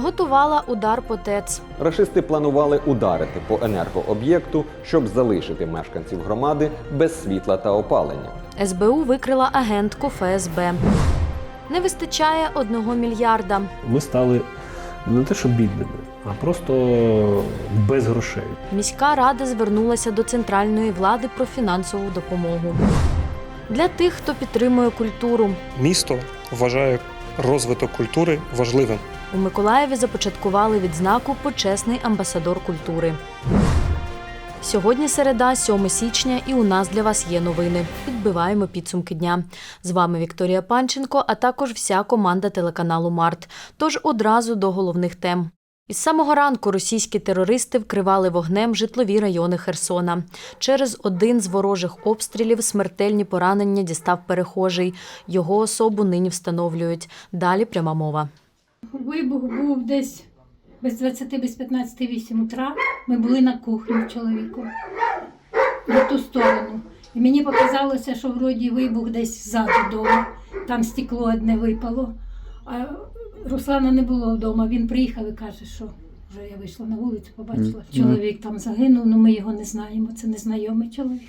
готувала удар по ТЕЦ. Рашисти планували ударити по енергооб'єкту, щоб залишити мешканців громади без світла та опалення. СБУ викрила агентку ФСБ. Не вистачає одного мільярда. Ми стали не те, що бідними, а просто без грошей. Міська рада звернулася до центральної влади про фінансову допомогу. Для тих, хто підтримує культуру, Місто вважає розвиток культури важливим. У Миколаєві започаткували відзнаку Почесний амбасадор культури. Сьогодні середа, 7 січня, і у нас для вас є новини. Підбиваємо підсумки дня. З вами Вікторія Панченко, а також вся команда телеканалу Март. Тож одразу до головних тем. Із самого ранку російські терористи вкривали вогнем житлові райони Херсона. Через один з ворожих обстрілів смертельні поранення дістав перехожий. Його особу нині встановлюють. Далі пряма мова. Вибух був десь без 20, без 15 8 утра. Ми були на кухні в чоловіку в ту сторону. І мені показалося, що вроді вибух десь ззаду вдома. Там стекло одне випало. А Руслана не було вдома. Він приїхав і каже, що вже я вийшла на вулицю, побачила, чоловік там загинув, але ми його не знаємо. Це незнайомий чоловік.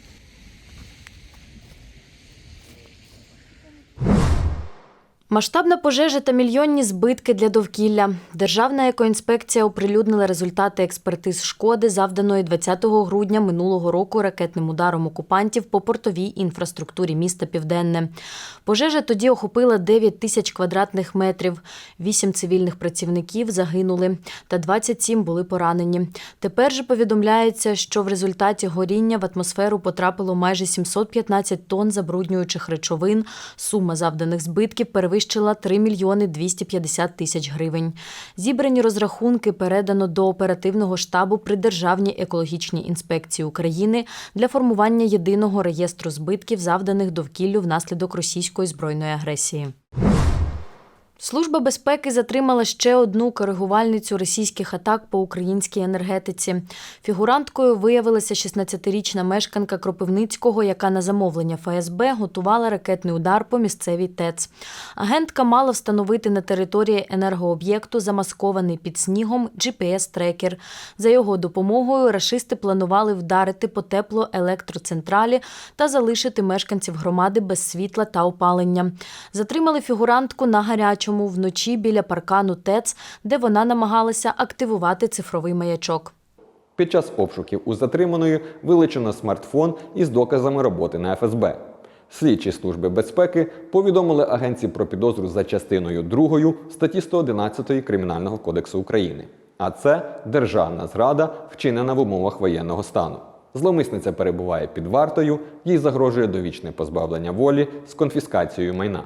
Масштабна пожежа та мільйонні збитки для довкілля. Державна екоінспекція оприлюднила результати експертиз шкоди, завданої 20 грудня минулого року ракетним ударом окупантів по портовій інфраструктурі міста Південне. Пожежа тоді охопила 9 тисяч квадратних метрів. Вісім цивільних працівників загинули, та 27 були поранені. Тепер же повідомляється, що в результаті горіння в атмосферу потрапило майже 715 тонн забруднюючих речовин. Сума завданих збитків перевищила 3 мільйони 250 тисяч гривень. Зібрані розрахунки передано до оперативного штабу при Державній екологічній інспекції України для формування єдиного реєстру збитків, завданих довкіллю внаслідок російської збройної агресії. Служба безпеки затримала ще одну коригувальницю російських атак по українській енергетиці. Фігуранткою виявилася 16-річна мешканка Кропивницького, яка на замовлення ФСБ готувала ракетний удар по місцевій ТЕЦ. Агентка мала встановити на території енергооб'єкту замаскований під снігом GPS-трекер. За його допомогою рашисти планували вдарити по теплоелектроцентралі та залишити мешканців громади без світла та опалення. Затримали фігурантку на гарячому вночі біля паркану ТЕЦ, де вона намагалася активувати цифровий маячок. Під час обшуків у затриманої вилучено смартфон із доказами роботи на ФСБ. Слідчі служби безпеки повідомили агенції про підозру за частиною 2 статті 111 Кримінального кодексу України. А це державна зрада, вчинена в умовах воєнного стану. Зловмисниця перебуває під вартою, їй загрожує довічне позбавлення волі з конфіскацією майна.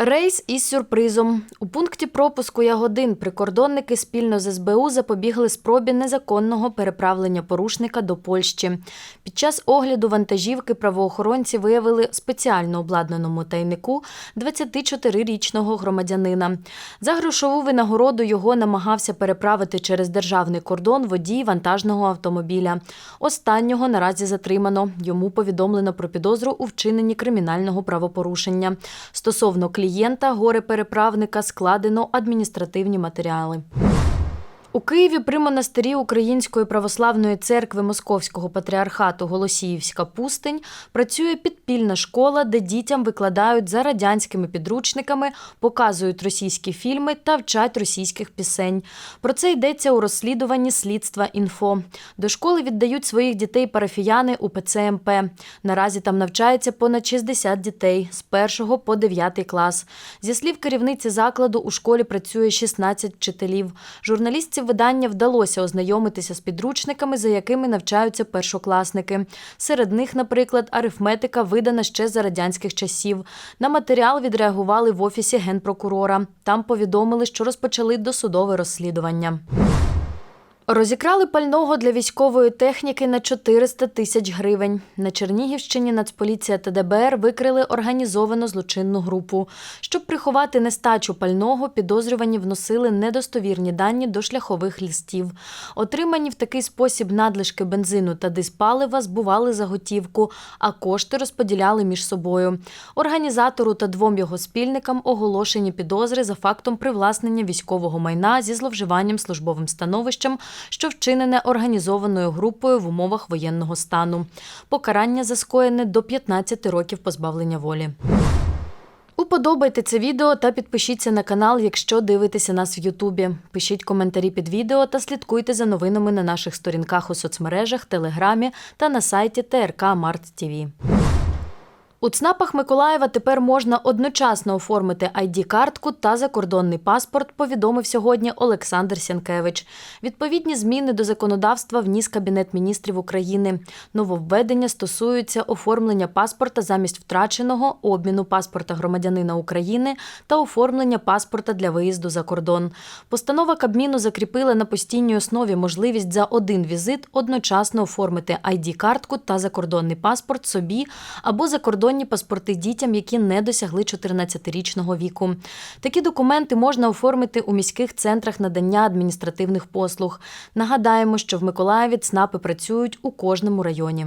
Рейс із сюрпризом. У пункті пропуску Ягодин прикордонники спільно з СБУ запобігли спробі незаконного переправлення порушника до Польщі. Під час огляду вантажівки правоохоронці виявили спеціально обладнаному тайнику 24-річного громадянина. За грошову винагороду його намагався переправити через державний кордон водій вантажного автомобіля. Останнього наразі затримано. Йому повідомлено про підозру у вчиненні кримінального правопорушення. Стосовно клієнта горе-переправника складено адміністративні матеріали. У Києві при монастирі Української православної церкви Московського патріархату Голосіївська пустинь працює підпільна школа, де дітям викладають за радянськими підручниками, показують російські фільми та вчать російських пісень. Про це йдеться у розслідуванні слідства інфо. До школи віддають своїх дітей парафіяни УПЦ МП. Наразі там навчається понад 60 дітей з 1 по 9 клас. Зі слів керівниці закладу, у школі працює 16 вчителів. Журналістів видання вдалося ознайомитися з підручниками, за якими навчаються першокласники. Серед них, наприклад, арифметика видана ще за радянських часів. На матеріал відреагували в офісі генпрокурора. Там повідомили, що розпочали досудове розслідування. Розікрали пального для військової техніки на 400 тисяч гривень. На Чернігівщині Нацполіція та ДБР викрили організовану злочинну групу. Щоб приховати нестачу пального, підозрювані вносили недостовірні дані до шляхових листів. Отримані в такий спосіб надлишки бензину та диспалива збували за готівку, а кошти розподіляли між собою. Організатору та двом його спільникам оголошені підозри за фактом привласнення військового майна зі зловживанням службовим становищем, що вчинене організованою групою в умовах воєнного стану. Покарання за скоєне до 15 років позбавлення волі. Уподобайте це відео та підпишіться на канал, якщо дивитеся нас в Ютубі. Пишіть коментарі під відео та слідкуйте за новинами на наших сторінках у соцмережах, Телеграмі та на сайті ТРК Март ТВ. У ЦНАПах Миколаєва тепер можна одночасно оформити ID-картку та закордонний паспорт, повідомив сьогодні Олександр Сянкевич. Відповідні зміни до законодавства вніс Кабінет міністрів України. Нововведення стосуються оформлення паспорта замість втраченого, обміну паспорта громадянина України та оформлення паспорта для виїзду за кордон. Постанова Кабміну закріпила на постійній основі можливість за один візит одночасно оформити ID-картку та закордонний паспорт собі або закордонні паспорти дітям, які не досягли 14-річного віку. Такі документи можна оформити у міських центрах надання адміністративних послуг. Нагадаємо, що в Миколаєві ЦНАПи працюють у кожному районі.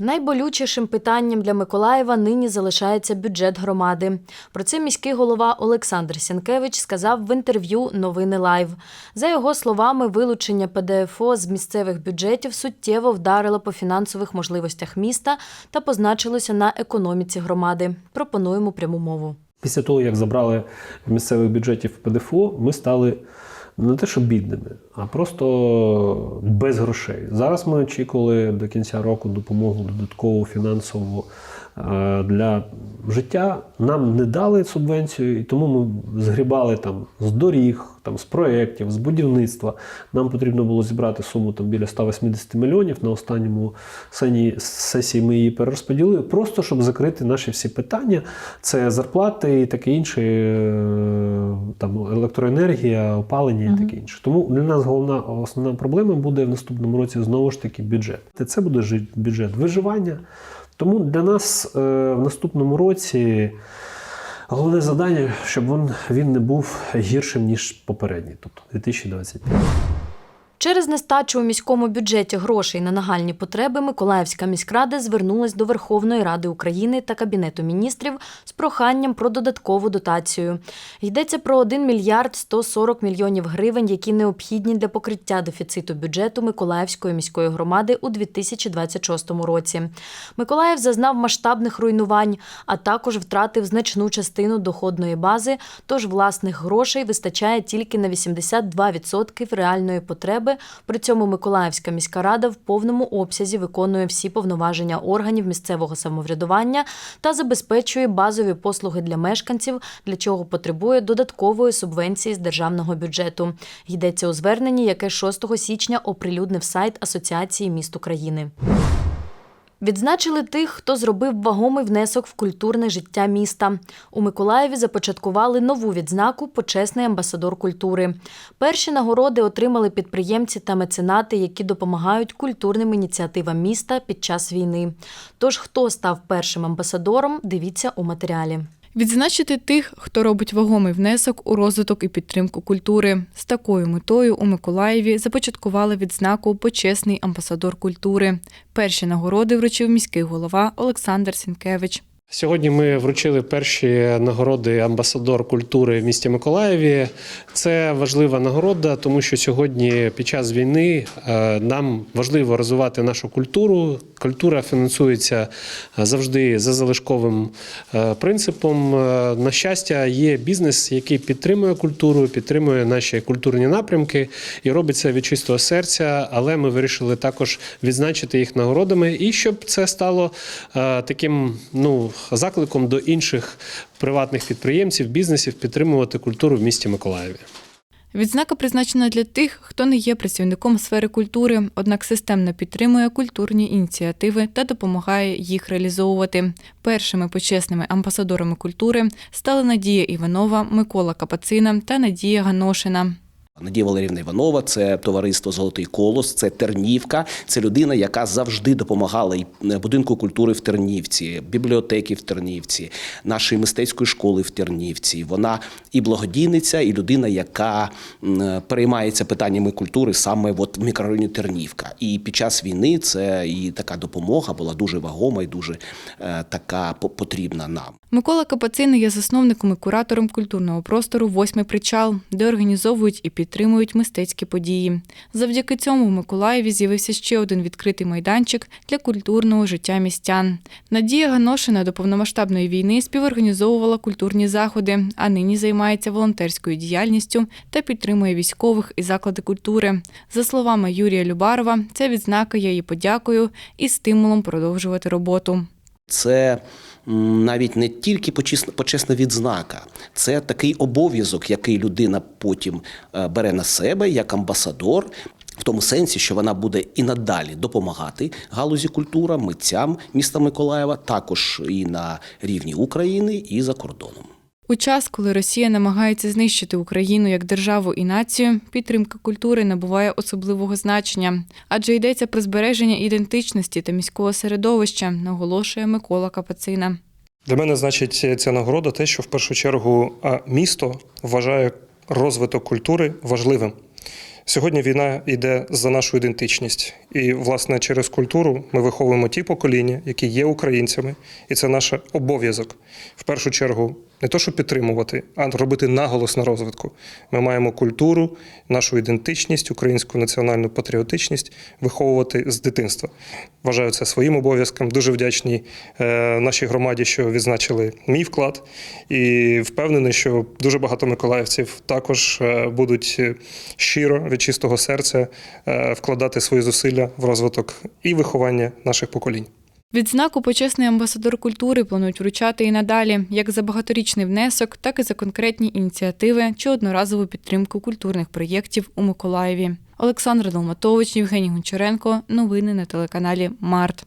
Найболючішим питанням для Миколаєва нині залишається бюджет громади. Про це міський голова Олександр Сянкевич сказав в інтерв'ю Новини Лайв. За його словами, вилучення ПДФО з місцевих бюджетів суттєво вдарило по фінансових можливостях міста та позначилося на економіці громади. Пропонуємо пряму мову. Після того, як забрали місцевих бюджетів ПДФО, ми стали не те, що бідними, а просто без грошей. Зараз ми очікували до кінця року допомогу додаткову фінансову для життя. Нам не дали субвенцію, і тому ми згрібали там з доріг, там з проєктів, з будівництва. Нам потрібно було зібрати суму там біля 180 мільйонів. На останньому сесії ми її перерозподілили, просто щоб закрити наші всі питання. Це зарплати і таке інше, е, там електроенергія, опалення і таке інше. Тому для нас головна основна проблема буде в наступному році знову ж таки бюджет. Це буде бюджет виживання. Тому для нас е, в наступному році головне завдання, щоб він, не був гіршим ніж попередній, тобто 2025. Через нестачу у міському бюджеті грошей на нагальні потреби Миколаївська міськрада звернулась до Верховної Ради України та Кабінету міністрів з проханням про додаткову дотацію. Йдеться про 1 мільярд 140 мільйонів гривень, які необхідні для покриття дефіциту бюджету Миколаївської міської громади у 2026 році. Миколаїв зазнав масштабних руйнувань, а також втратив значну частину доходної бази, тож власних грошей вистачає тільки на 82% реальної потреби. При цьому Миколаївська міська рада в повному обсязі виконує всі повноваження органів місцевого самоврядування та забезпечує базові послуги для мешканців, для чого потребує додаткової субвенції з державного бюджету. Йдеться у зверненні, яке 6 січня оприлюднив сайт Асоціації міст України. Відзначили тих, хто зробив вагомий внесок в культурне життя міста. У Миколаєві започаткували нову відзнаку Почесний амбасадор культури. Перші нагороди отримали підприємці та меценати, які допомагають культурним ініціативам міста під час війни. Тож, хто став першим амбасадором, дивіться у матеріалі. Відзначити тих, хто робить вагомий внесок у розвиток і підтримку культури. З такою метою у Миколаєві започаткували відзнаку Почесний амбасадор культури. Перші нагороди вручив міський голова Олександр Сінкевич. Сьогодні ми вручили перші нагороди амбасадор культури в місті Миколаєві. Це важлива нагорода, тому що сьогодні, під час війни, е, нам важливо розвивати нашу культуру. Культура фінансується завжди за залишковим е, принципом. Е, На щастя, є бізнес, який підтримує культуру, підтримує наші культурні напрямки і робить це від чистого серця. Але ми вирішили також відзначити їх нагородами, і щоб це стало е, таким ну закликом до інших приватних підприємців, бізнесів підтримувати культуру в місті Миколаєві. Відзнака призначена для тих, хто не є працівником сфери культури, однак системно підтримує культурні ініціативи та допомагає їх реалізовувати. Першими почесними амбасадорами культури стали Надія Іванова, Микола Капацина та Надія Ганошина. Надія Валерівна Іванова, це товариство Золотий Колос, це Тернівка. Це людина, яка завжди допомагала і будинку культури в Тернівці, бібліотеки в Тернівці, нашої мистецької школи в Тернівці. Вона і благодійниця, і людина, яка переймається питаннями культури саме от в мікрорайоні Тернівка. І під час війни це і така допомога була дуже вагома і дуже е, така потрібна нам. Микола Капацин є засновником і куратором культурного простору Восьмий причал, де організовують і підтримують мистецькі події. Завдяки цьому в Миколаєві з'явився ще один відкритий майданчик для культурного життя містян. Надія Ганошина до повномасштабної війни співорганізовувала культурні заходи, а нині займається волонтерською діяльністю та підтримує військових і заклади культури. За словами Юрія Любарова, ця відзнака є її подякою і стимулом продовжувати роботу. Це навіть не тільки почесна, відзнака, це такий обов'язок, який людина потім е, бере на себе як амбасадор. В тому сенсі, що вона буде і надалі допомагати галузі культура, митцям міста Миколаєва, також і на рівні України, і за кордоном. У час, коли Росія намагається знищити Україну як державу і націю, підтримка культури набуває особливого значення, адже йдеться про збереження ідентичності та міського середовища, наголошує Микола Капацина. Для мене значить ця нагорода те, що в першу чергу місто вважає розвиток культури важливим. Сьогодні війна йде за нашу ідентичність, і власне через культуру ми виховуємо ті покоління, які є українцями, і це наш обов'язок. В першу чергу не то, щоб підтримувати, а робити наголос на розвитку. Ми маємо культуру, нашу ідентичність, українську національну патріотичність виховувати з дитинства. Вважаю це своїм обов'язком. Дуже вдячний е, нашій громаді, що відзначили мій вклад, і впевнений, що дуже багато миколаївців також е, будуть е, щиро від чистого серця вкладати свої зусилля в розвиток і виховання наших поколінь. Відзнаку почесний амбасадор культури планують вручати і надалі, як за багаторічний внесок, так і за конкретні ініціативи чи одноразову підтримку культурних проєктів у Миколаєві. Олександр Долматович, Євгеній Гончаренко. Новини на телеканалі Март.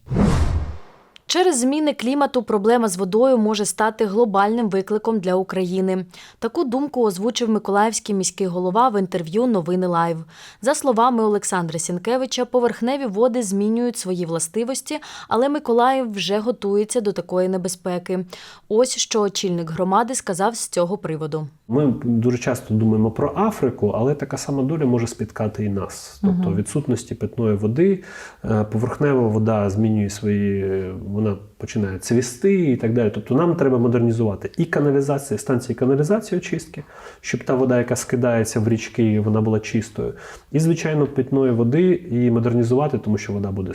Через зміни клімату проблема з водою може стати глобальним викликом для України. Таку думку озвучив Миколаївський міський голова в інтерв'ю Новини Лайв. За словами Олександра Сінкевича, поверхневі води змінюють свої властивості, але Миколаїв вже готується до такої небезпеки. Ось що очільник громади сказав з цього приводу. Ми дуже часто думаємо про Африку, але така сама доля може спіткати і нас. Тобто відсутності питної води, е, поверхнева вода змінює свої, вона починає цвісти і так далі. Тобто нам треба модернізувати і каналізація, станції каналізації очистки, щоб та вода, яка скидається в річки, вона була чистою. І, звичайно, питної води і модернізувати, тому що вода буде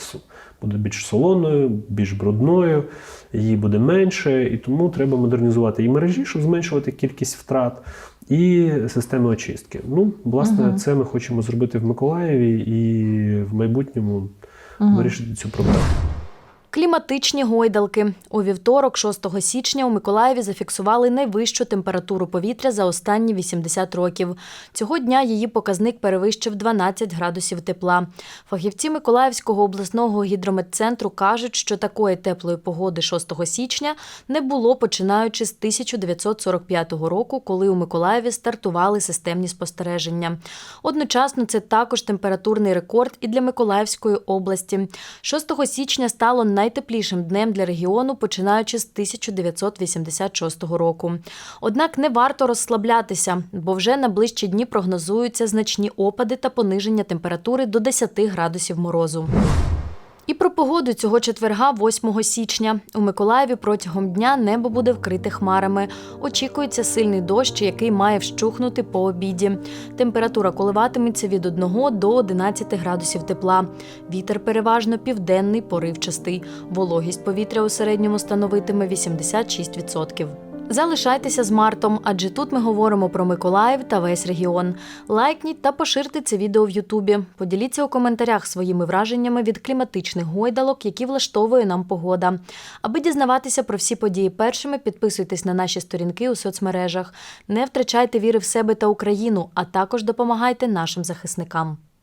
буде більш солоною, більш брудною, її буде менше, і тому треба модернізувати і мережі, щоб зменшувати кількість втрат, і системи очистки. Ну, власне, це ми хочемо зробити в Миколаєві і в майбутньому вирішити цю проблему. Кліматичні гойдалки. У вівторок, 6 січня, у Миколаєві зафіксували найвищу температуру повітря за останні 80 років. Цього дня її показник перевищив 12 градусів тепла. Фахівці Миколаївського обласного гідрометцентру кажуть, що такої теплої погоди 6 січня не було починаючи з 1945 року, коли у Миколаєві стартували системні спостереження. Одночасно це також температурний рекорд і для Миколаївської області. 6 січня стало найтеплішим днем для регіону, починаючи з 1986 року. Однак не варто розслаблятися, бо вже на ближчі дні прогнозуються значні опади та пониження температури до 10 градусів морозу. І про погоду цього четверга, 8 січня. У Миколаєві протягом дня небо буде вкрите хмарами. Очікується сильний дощ, який має вщухнути по обіді. Температура коливатиметься від 1 до 11 градусів тепла. Вітер переважно південний, поривчастий. Вологість повітря у середньому становитиме 86%. Залишайтеся з Мартом, адже тут ми говоримо про Миколаїв та весь регіон. Лайкніть та поширте це відео в Ютубі. Поділіться у коментарях своїми враженнями від кліматичних гойдалок, які влаштовує нам погода. Аби дізнаватися про всі події першими, підписуйтесь на наші сторінки у соцмережах. Не втрачайте віри в себе та Україну, а також допомагайте нашим захисникам.